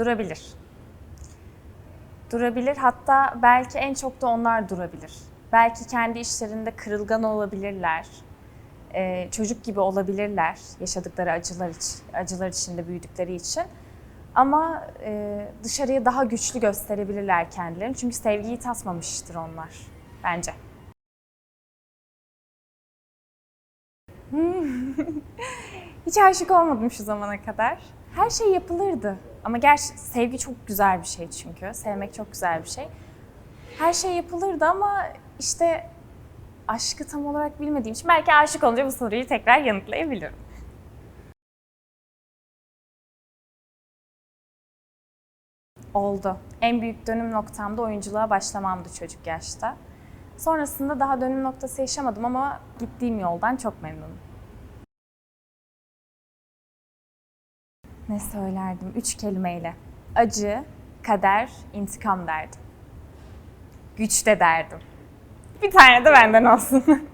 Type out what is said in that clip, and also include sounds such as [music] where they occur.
Durabilir. Durabilir. Hatta belki en çok da onlar durabilir. Belki kendi işlerinde kırılgan olabilirler. Ee, çocuk gibi olabilirler yaşadıkları acılar için, acılar içinde büyüdükleri için. Ama e, dışarıya daha güçlü gösterebilirler kendilerini. Çünkü sevgiyi tatmamıştır onlar bence. [laughs] Hiç aşık olmadım şu zamana kadar. Her şey yapılırdı. Ama gerçi sevgi çok güzel bir şey çünkü. Sevmek çok güzel bir şey. Her şey yapılırdı ama işte aşkı tam olarak bilmediğim için belki aşık olunca bu soruyu tekrar yanıtlayabilirim. Oldu. En büyük dönüm noktamda oyunculuğa başlamamdı çocuk yaşta. Sonrasında daha dönüm noktası yaşamadım ama gittiğim yoldan çok memnunum. Ne söylerdim? Üç kelimeyle. Acı, kader, intikam derdim. Güç de derdim. Bir tane de benden olsun. [laughs]